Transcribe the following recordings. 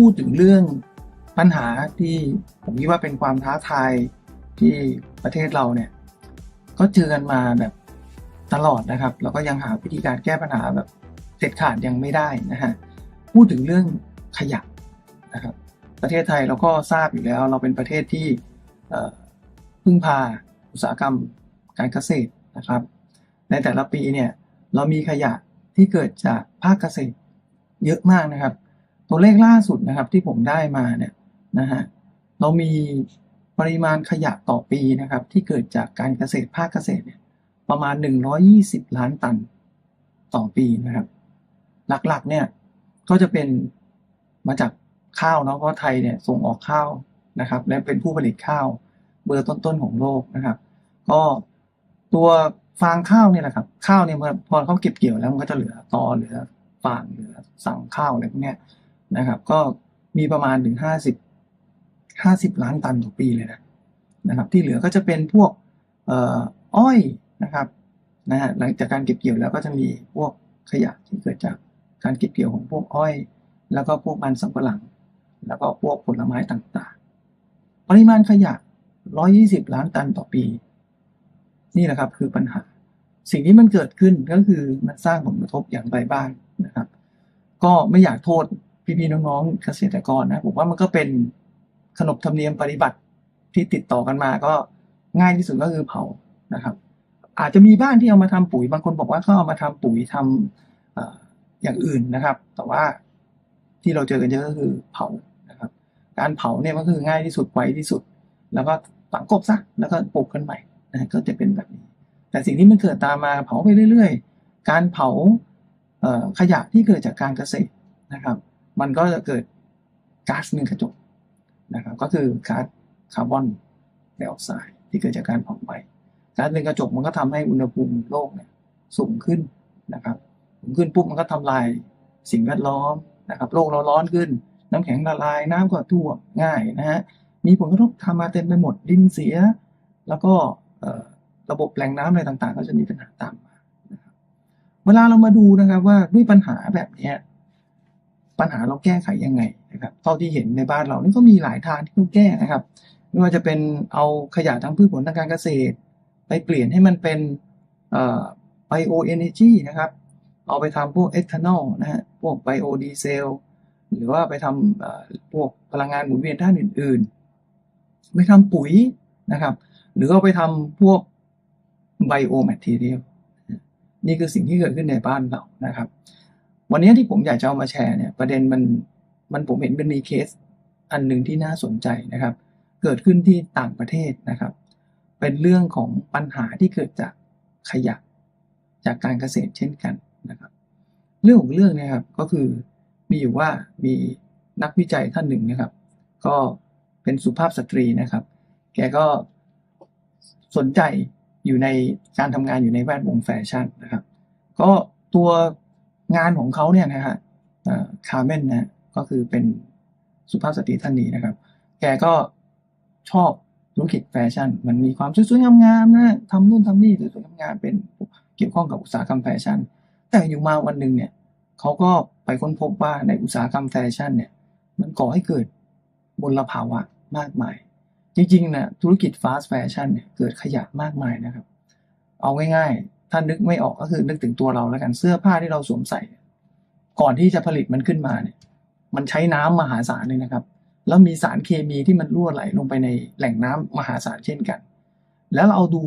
พูดถึงเรื่องปัญหาที่ผมคิดว่าเป็นความท้าทายที่ประเทศเราเนี่ย ก็เจอกันมาแบบตลอดนะครับ แล้วก็ยังหาวิธีการแก้ปัญหาแบบเด็ดขาดยังไม่ได้นะฮะพูดถึงเรื่องขยะนะครับ ประเทศไทยเราก็ทราบอยู่แล้ว เราเป็นประเทศที่พึ่งพาอุตสาหกรรมการเกษตรนะครับ ในแต่ละปีเนี่ยเรามีขยะที่เกิดจากภาคเกษตรเยอะมากนะครับ ตัวเลขล่าสุดนะครับที่ผมได้มาเนี่ยนะฮะเรามีปริมาณขยะต่อปีนะครับที่เกิดจากการเกษตรภาคเกษตรเนี่ยประมาณ 120 ล้านตันต่อปีนะครับ หลักๆเนี่ยก็จะเป็นมาจากข้าวเนาะเพราะไทยเนี่ยส่งออกข้าวนะครับ และเป็นผู้ผลิตข้าวเบอร์ต้นๆของโลกนะครับ ก็ตัวฟางข้าวเนี่ยแหละครับ ข้าวเนี่ยพอเขาเก็บเกี่ยวแล้วมันก็จะเหลือตอเหลือฟางเหลือสั่งข้าวอะไรพวกเนี้ย นะครับ ก็มีประมาณถึงห้าสิบห้าสิบล้านตันต่อปีเลยนะนะครับ ที่เหลือก็จะเป็นพวกอ่ออ้อยนะครับนะฮะหลังจากการเก็บเกี่ยวแล้วก็จะมีพวกขยะที่เกิดจากการเก็บเกี่ยวของพวกอ้อย แล้วก็พวกมันสำปะหลัง แล้วก็พวกผลไม้ต่างๆ ปริมาณขยะ 120 ล้านตันต่อปี นี่แหละครับคือปัญหา สิ่งที่มันเกิดขึ้นก็คือมันสร้างผลกระทบอย่างไรบ้างนะครับ ก็ไม่อยากโทษ พี่ๆน้องๆเกษตรกรนะผมว่ามันก็เป็นขนบธรรมเนียมปฏิบัติที่ติดต่อกันมาก็ง่ายที่สุดก็คือเผานะครับ อาจจะมีบ้านที่เอามาทำปุ๋ยบางคนบอกว่าเขาเอามาทำปุ๋ยทำเอ่ออย่างอื่นนะครับ แต่ว่าที่เราเจอกันเยอะก็คือเผานะครับ การเผาเนี่ยมันก็คือง่ายที่สุดไวที่สุด แล้วก็ฝังกบซะแล้วก็ปลูกกันใหม่นะก็จะเป็นแบบนี้ แต่สิ่งที่มันเกิดตามมาเผาไปเรื่อย ๆ การเผาขยะที่เกิดจากการเกษตรนะครับ มันก็จะเกิดก๊าซเรือนกระจกนะครับ ก็คือก๊าซคาร์บอนไดออกไซด์ที่เกิดจากการเผาไหม้ก๊าซเรือนกระจกมันก็ทำให้อุณหภูมิโลกเนี่ยสูงขึ้นนะครับสูงขึ้นปุ๊บมันก็ทำลายสิ่งแวดล้อมนะครับ โลกเราร้อนขึ้น น้ำแข็งละลายน้ำก็ท่วมง่ายนะฮะมีผลกระทบทำมาเต็มไปหมดดินเสีย แล้วก็ระบบแหล่งน้ำอะไรต่างๆ ก็จะมีปัญหาตามมาเวลาเรามาดูนะครับว่าด้วยปัญหาแบบนี้ ปัญหาเราแก้ไขยังไงนะครับเท่าที่เห็นในบ้านเรานี่ก็มีหลายทางที่ต้องแก้นะครับไม่ว่าจะเป็นเอาขยะทางพืชผลทางการเกษตร ไปเปลี่ยนให้มันเป็นไบโอเอเนจีนะครับเอาไปทำพวกเอทานอลนะฮะพวกไบโอดีเซลหรือว่าไปทำพวกพลังงานหมุนเวียนด้านอื่นๆ ไปทำปุ๋ยนะครับ หรือเอาไปทำพวกไบโอแมทเทียลนี่คือสิ่งที่เกิดขึ้นในบ้านเรานะครับ วันนี้ที่ผมอยากจะเอามาแชร์เนี่ยประเด็นมันมันผมเห็นเป็นมีเคสอันหนึ่งที่น่าสนใจนะครับ เกิดขึ้นที่ต่างประเทศนะครับ เป็นเรื่องของปัญหาที่เกิดจากขยะจากการเกษตรเช่นกันนะครับ เรื่องของเรื่องเนี่ยครับก็คือมีอยู่ว่ามีนักวิจัยท่านหนึ่งนะครับ ก็เป็นสุภาพสตรีนะครับ แกก็สนใจอยู่ในการทำงานอยู่ในแวดวงแฟชั่นนะครับ ก็ตัว งานของเขาเนี่ยนะฮะคาร์เมนนะก็คือเป็นสุภาพสตรีท่านนี้นะครับ แกก็ชอบธุรกิจแฟชั่น มันมีความสวยๆงามๆนะทำนู่นทำนี่สวยๆงามๆเป็นเกี่ยวข้องกับอุตสาหกรรมแฟชั่น แต่อยู่มาวันหนึ่งเนี่ยเขาก็ไปค้นพบว่าในอุตสาหกรรมแฟชั่นเนี่ยมันก่อให้เกิดมลภาวะมากมาย จริงๆนะธุรกิจฟาสต์แฟชั่นเนี่ยเกิดขยะมากมายนะครับ เอาง่ายๆ ถ้านึกไม่ออกก็คือนึกถึงตัวเราแล้วกันเสื้อผ้าที่เราสวมใส่ ก่อนที่จะผลิตมันขึ้นมาเนี่ย มันใช้น้ำมหาศาลเลยนะครับ แล้วมีสารเคมีที่มันรั่วไหลลงไปในแหล่งน้ำมหาศาลเช่นกัน แล้วเราเอาดู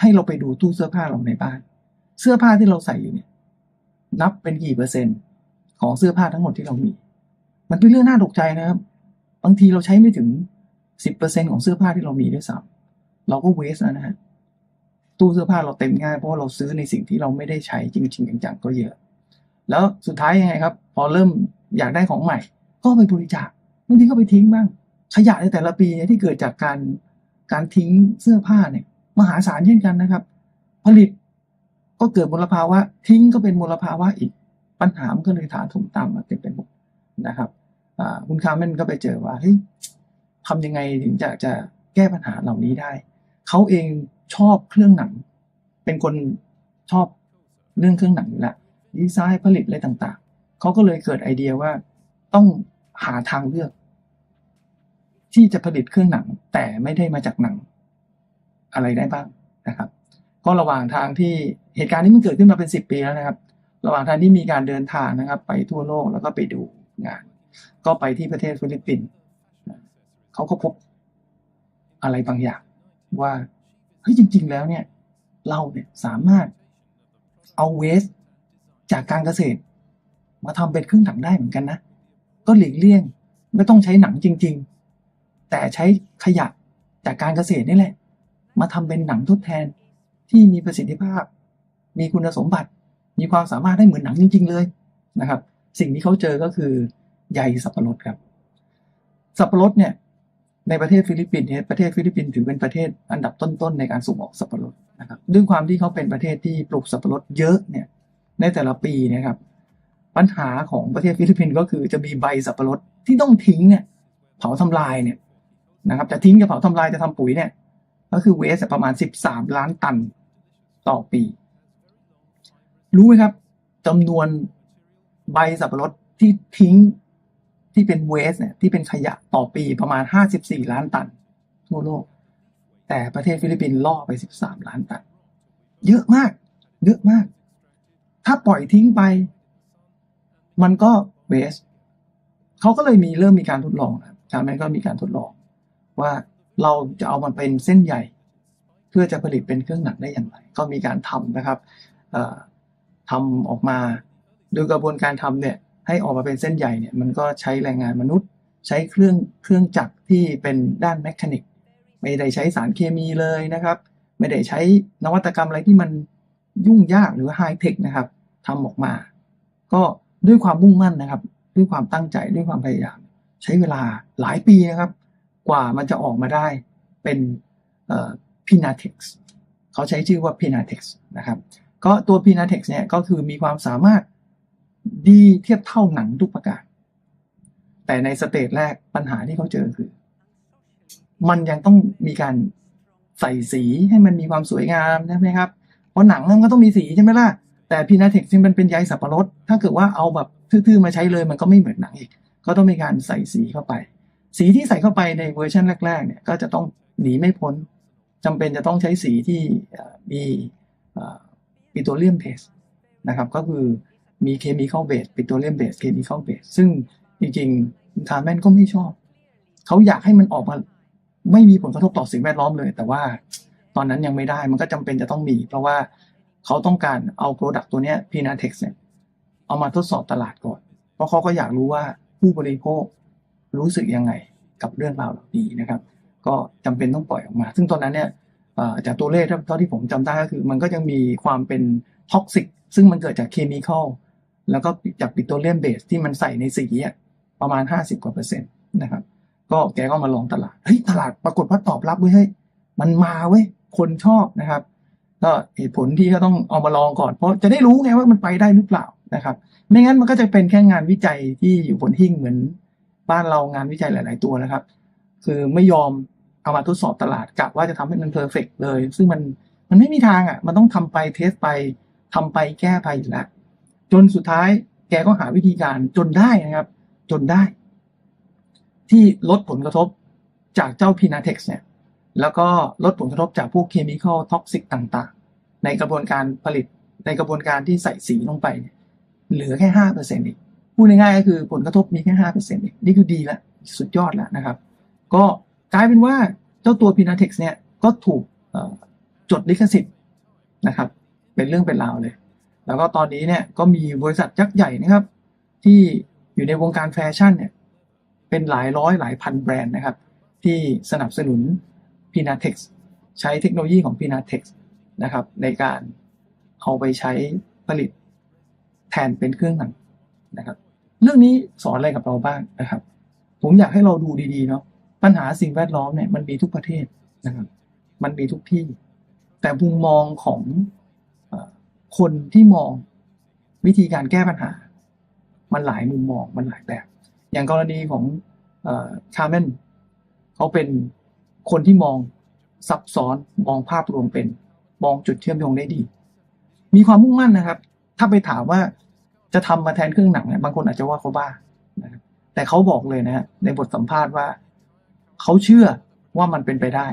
ให้เราไปดูตู้เสื้อผ้าเราในบ้าน เสื้อผ้าที่เราใส่อยู่เนี่ย นับเป็นกี่เปอร์เซ็นต์ ของเสื้อผ้าทั้งหมดที่เรามี มันเป็นเรื่องน่าตกใจนะครับ บางทีเราใช้ไม่ถึงสิบเปอร์เซ็นของเสื้อผ้าที่เรามีด้วยซ้ำเราก็เวสนะฮะ ตู้เสื้อผ้าเราเต็มง่ายเพราะเราซื้อในสิ่งที่เราไม่ได้ใช้จริงๆจังๆก็เยอะ แล้วสุดท้ายยังไงครับ พอเริ่มอยากได้ของใหม่ ก็ไปบริจาคบางทีก็ไปทิ้งบ้าง ขยะในแต่ละปีเนี่ยที่เกิดจากการการทิ้งเสื้อผ้าเนี่ยมหาศาลเช่นกันนะครับ ผลิตก็เกิดมลภาวะ ทิ้งก็เป็นมลภาวะอีก ปัญหามันก็เลยถาถมตามมาเต็มไปหมดนะครับคุณคาร์เมนก็ไปเจอว่าเฮ้ยทำยังไงถึงจะจะแก้ปัญหาเหล่านี้ได้ เขาเอง ชอบเครื่องหนัง เป็นคนชอบเรื่องเครื่องหนังอยู่แล้วดีไซน์ผลิตอะไรต่างๆ เขาก็เลยเกิดไอเดียว่าต้องหาทางเลือก ที่จะผลิตเครื่องหนัง แต่ไม่ได้มาจากหนัง อะไรได้บ้างนะครับ ก็ระหว่างทางที่เหตุการณ์นี้มันเกิดขึ้นมาเป็นสิบปีแล้วนะครับ ระหว่างทางที่มีการเดินทางนะครับ ไปทั่วโลกแล้วก็ไปดูงาน ก็ไปที่ประเทศฟิลิปปินส์เขาก็พบอะไรบางอย่างว่า เฮ้ยจริง ๆ แล้วเนี่ย เราเนี่ยสามารถเอาเวสจากการเกษตร มาทำเป็นเครื่องหนังได้เหมือนกันนะ ก็หลีกเลี่ยงไม่ต้องใช้หนังจริง ๆ แต่ใช้ขยะจากการเกษตรนี่แหละ มาทำเป็นหนังทดแทนที่มีประสิทธิภาพ มีคุณสมบัติ มีความสามารถได้เหมือนหนังจริง ๆ เลยนะครับ สิ่งที่เขาเจอก็คือใยสับปะรดครับ สับปะรดเนี่ย ในประเทศฟิลิปปินส์เนี่ยประเทศฟิลิปปินส์ถือเป็นประเทศอันดับต้นๆในการส่งออกสับปะรดนะครับด้วยความที่เขาเป็นประเทศที่ปลูกสับปะรดเยอะเนี่ยในแต่ละปีนะครับปัญหาของประเทศฟิลิปปินส์ก็คือจะมีใบสับปะรดที่ต้องทิ้งเนี่ยเผาทำลายเนี่ยนะครับจะทิ้งจะเผาทำลายจะทำปุ๋ยเนี่ยก็คือเวสประมาณ 13 ล้านตันต่อปี รู้ไหมครับจำนวนใบสับปะรดที่ทิ้ง ที่เป็นเวสเนี่ยที่เป็นขยะต่อปีประมาณ 54 ล้านตันทั่วโลก แต่ประเทศฟิลิปปินส์ล่อไป 13 ล้านตัน เยอะมาก เยอะมาก ถ้าปล่อยทิ้งไป มันก็เวสเขาก็เลยมีเริ่มมีการทดลองนะชาแมนก็มีการทดลอง ว่าเราจะเอามันเป็นเส้นใหญ่ เพื่อจะผลิตเป็นเครื่องหนังได้อย่างไร ก็มีการทำนะครับทำออกมา โดยกระบวนการทำเนี่ย ให้ออกมาเป็นเส้นใหญ่เนี่ยมันก็ใช้แรงงานมนุษย์ ใช้เครื่องเครื่องจักรที่เป็นด้านแมชานิกไม่ได้ใช้สารเคมีเลยนะครับ ไม่ได้ใช้นวัตกรรมอะไรที่มันยุ่งยากหรือไฮเทคนะครับทำออกมา ก็ด้วยความมุ่งมั่นนะครับ ด้วยความตั้งใจด้วยความพยายาม ใช้เวลาหลายปีนะครับ กว่ามันจะออกมาได้เป็นพีนาเท็กซ์เขาใช้ชื่อว่า p นาเท็กซ์นะครับ ก็ตัว p นาเท็กซ์เนี่ยก็คือมีความสามารถ ดีเทียบเท่าหนังทุกประการ แต่ในสเตจแรกปัญหาที่เขาเจอคือ มันยังต้องมีการใส่สีให้มันมีความสวยงามใช่ไหมครับ เพราะหนังมันก็ต้องมีสีใช่ไหมล่ะ แต่พีนาเท็กซ์มันเป็นใยสับปะรด ถ้าเกิดว่าเอาแบบทื่อๆมาใช้เลยมันก็ไม่เหมือนหนังอีก ก็ต้องมีการใส่สีเข้าไป สีที่ใส่เข้าไปในเวอร์ชันแรก ๆ เนี่ยก็จะต้องหนีไม่พ้นจำเป็นจะต้องใช้สีที่มีปิโตรเลียมเบสนะครับ ก็คือ มีเคมีคอลเบสปิโตรเลียมเบสเคมีคอลเบสซึ่งจริงๆทาแมนก็ไม่ชอบ เขาอยากให้มันออกมาไม่มีผลกระทบต่อสิ่งแวดล้อมเลย แต่ว่าตอนนั้นยังไม่ได้มันก็จำเป็นจะต้องมี เพราะว่าเขาต้องการเอาโปรดักต์ตัวนี้พีนาเท็กซ์เนี่ยเอามาทดสอบตลาดก่อน เพราะเขาก็อยากรู้ว่าผู้บริโภครู้สึกยังไงกับเรื่องราวเหล่านี้นะครับ ก็จำเป็นต้องปล่อยออกมา ซึ่งตอนนั้นเนี่ยจากตัวเลขเท่าที่ผมจำได้ก็คือ มันก็ยังมีความเป็นท็อกซิกซึ่งมันเกิดจากเคมีคอล แล้วก็จากปิโตรเลียมเบสที่มันใส่ในสีประมาณ 50 กว่าเปอร์เซ็นต์นะครับ ก็แกก็มาลองตลาด เฮ้ย ตลาดปรากฏว่าตอบรับเว้ยเฮ้ยมันมาเว้ย คนชอบนะครับ ก็เหตุผลที่ก็ต้องเอามาลองก่อน เพราะจะได้รู้ไงว่ามันไปได้หรือเปล่านะครับ ไม่งั้นมันก็จะเป็นแค่งานวิจัยที่อยู่บนหิ้งเหมือนบ้านเรางานวิจัยหลาย ๆ ตัวนะครับ คือไม่ยอมเอามาทดสอบตลาดกะว่าจะทำให้มันเพอร์เฟกเลย ซึ่งมันมันไม่มีทางอะ มันต้องทำไปเทสไปทำไปแก้ไปอยู่แล้ว จนสุดท้ายแกก็หาวิธีการจนได้นะครับ จนได้ ที่ลดผลกระทบจากเจ้าพีนาเท็กซ์เนี่ยแล้วก็ลดผลกระทบจากพวกเคมีคอลท็อกซิกต่างๆ ในกระบวนการผลิตในกระบวนการที่ใส่สีลงไปเเหลือแค่ห้าเปอร์เซ็นต์เองพูดง่ายๆก็คือผลกระทบมีแค่ห้าเปอร์เซ็นต์เองนี่คือดีแล้วสุดยอดแล้วนะครับ ก็กลายเป็นว่าเจ้าตัว p ีนาเท็กซ์เนี่ยก็ถูกจดลิขสิทธิ์นะครับ เป็นเรื่องเป็นราวเลย แล้วก็ตอนนี้เนี่ยก็มีบริษัทยักษ์ใหญ่นะครับ ที่อยู่ในวงการแฟชั่นเนี่ยเป็นหลายร้อยหลายพันแบรนด์นะครับ ที่สนับสนุน p ีนาเท็กซ์ใช้เทคโนโลยีของ p ีนาเท็กซ์นะครับในการเอาไปใช้ผลิตแทนเป็นเครื่องหนังนะครับ เรื่องนี้สอนอะไรกับเราบ้างนะครับ ผมอยากให้เราดูดีๆเนาะปัญหาสิ่งแวดล้อมเนี่ยมันมีทุกประเทศนะครับ มันมีทุกที่ แต่มุมมองของ คนที่มองวิธีการแก้ปัญหา มันหลายมุมมองมันหลายแบบ อย่างกรณีของคาร์เมนเขาเป็นคนที่มองซับซ้อนมองภาพรวมเป็น มองจุดเชื่อมโยงได้ดี มีความมุ่งมั่นนะครับ ถ้าไปถามว่าจะทำมาแทนเครื่องหนังเนี่ยบางคนอาจจะว่าเขาบ้านะแต่เขาบอกเลยนะฮะในบทสัมภาษณ์ว่า เขาเชื่อว่ามันเป็นไปได้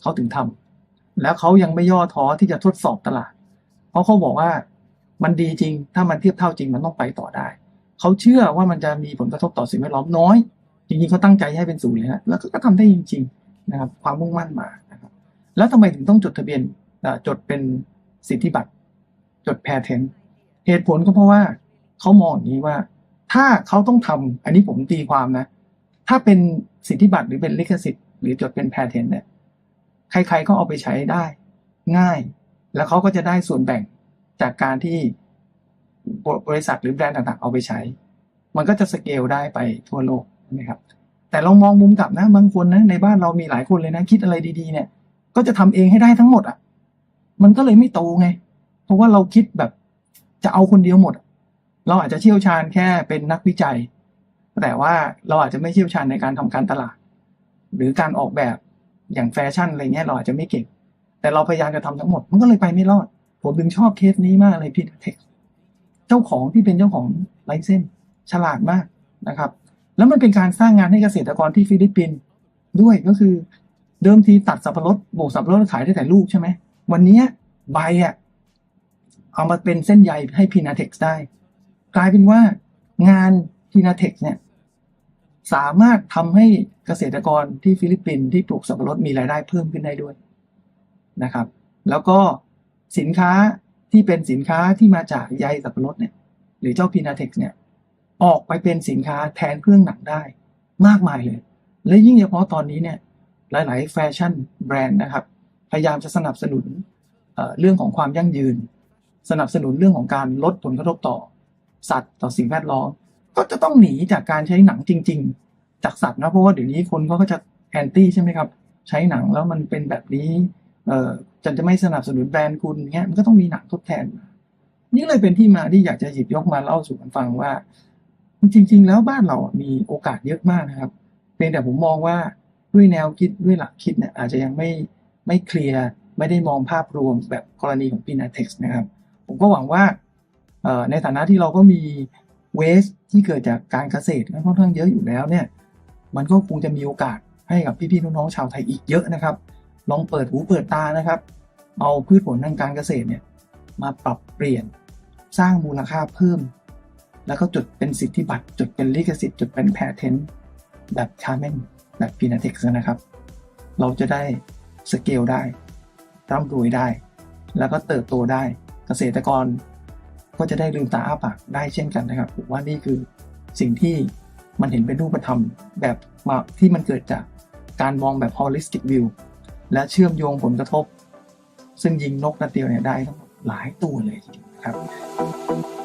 เขาถึงทำแล้วเขายังไม่ย่อท้อที่จะทดสอบตลาด เพราะเขาบอกว่ามันดีจริง ถ้ามันเทียบเท่าจริงมันต้องไปต่อได้ เขาเชื่อว่ามันจะมีผลกระทบต่อสิ่งแวดล้อมน้อย จริงๆเขาตั้งใจให้เป็นศูนย์เลยนะแล้วก็ทำได้จริง ๆ นะครับ ความมุ่งมั่นมานะครับแล้วทำไมถึงต้องจดทะเบียนจดเป็นสิทธิบัตร จดแพทเทนเหตุผลก็เพราะว่าเขามองอย่างนี้ว่า ถ้าเขาต้องทำอันนี้ผมตีความนะ ถ้าเป็นสิทธิบัตรหรือเป็นลิขสิทธิ์หรือจดเป็นแพทเทนเนี่ยใครๆก็เอาไปใช้ได้ง่าย แล้วเขาก็จะได้ส่วนแบ่งจากการที่บริษัทหรือแบรนด์ต่างๆ เอาไปใช้ มันก็จะสเกลได้ไปทั่วโลกนะครับ แต่ลองมองมุมกลับนะบางคนนะในบ้านเรามีหลายคนเลยนะคิดอะไรดีๆเนี่ย ก็จะทำเองให้ได้ทั้งหมดอะ มันก็เลยไม่โตไง เพราะว่าเราคิดแบบจะเอาคนเดียวหมด เราอาจจะเชี่ยวชาญแค่เป็นนักวิจัย แต่ว่าเราอาจจะไม่เชี่ยวชาญในการทำการตลาด หรือการออกแบบอย่างแฟชั่นอะไรเงี้ยเราอาจจะไม่เก่ง แต่เราพยายามจะทำทั้งหมด มันก็เลยไปไม่รอด ผมถึงชอบเคสนี้มากเลยพีเทคเจ้าของที่เป็นเจ้าของไลเซนฉลาดมากนะครับ แล้วมันเป็นการสร้างงานให้เกษตรกรที่ฟิลิปปินส์ด้วยก็คือเดิมทีตัดสับปะรดโบกสับปะรดขายได้แต่ลูกใช่ไหม วันนี้ใบอะเอามาเป็นเส้นใยให้พีนาเท็กซ์ได้ กลายเป็นว่างานพีนาเท็กซ์เนี่ยสามารถทำให้เกษตรกรที่ฟิลิปปินส์ที่ปลูกสับปะรดมีรายได้เพิ่มขึ้นได้ด้วย นะครับ แล้วก็สินค้าที่เป็นสินค้าที่มาจากใยสับปะรดเนี่ยหรือเจ้าพีนาเท็กซ์เนี่ยออกไปเป็นสินค้าแทนเครื่องหนังได้มากมายเลย และยิ่งเฉพาะตอนนี้เนี่ยหลาย ๆ แฟชั่นแบรนด์นะครับ พยายามจะสนับสนุนเเรื่องของความยั่งยืน สนับสนุนเรื่องของการลดผลกระทบต่อ สัตว์ต่อสิ่งแวดล้อมก็จะต้องหนีจากการใช้หนังจริง ๆ จากสัตว์นะเพราะว่าเดี๋ยวนี้คนเขาก็จะแอนตี้ใช่ไหมครับ ใช้หนังแล้วมันเป็นแบบนี้ เอ่อจะไม่สนับสนุนแบรนด์คุณเงี้ยมันก็ต้องมีหนังทดแทนนี่เลยเป็นที่มาที่อยากจะหยิบยกมาเล่าสู่กันฟังว่า จริง ๆ แล้วบ้านเราอะมีโอกาสเยอะมากนะครับเพียงแต่ผมมองว่าด้วยแนวคิดด้วยหลักคิดเนี่ยอาจจะยังไม่ไม่เคลียร์ไม่ได้มองภาพรวมแบบกรณีของ p i n a t e x นะครับ ผมก็หวังว่าในฐานะที่เราก็มีเวสที่เกิดจากการเกษตรค่อนข้างเยอะอยู่แล้วเนี่ย มันก็คงจะมีโอกาสให้กับพี่ๆน้องๆชาวไทยอีกเยอะนะครับ ลองเปิดหูเปิดตานะครับ เอาพืชผลทางการเกษตรเนี่ยมาปรับเปลี่ยนสร้างมูลค่าเพิ่ม แล้วก็จดเป็นสิทธิบัตรจดเป็นลิขสิทธิ์จดเป็นแพทเทนแบบชาเมนแบบพีนาเท็กซ์นะครับ เราจะได้สเกลได้ร่ำรวยได้ แล้วก็เติบโตได้เกษตรกร ก็จะได้ลืมตาอ้าปากได้เช่นกันนะครับผมว่านี่คือสิ่งที่มันเห็นเป็นรูปธรรมแบบที่มันเกิดจากการมองแบบ holistic view และเชื่อมโยงผลกระทบ ซึ่งยิงนกนัดเดียวเนี่ยได้ทั้งหมดหลายตัวเลยทีเดียวนะครับ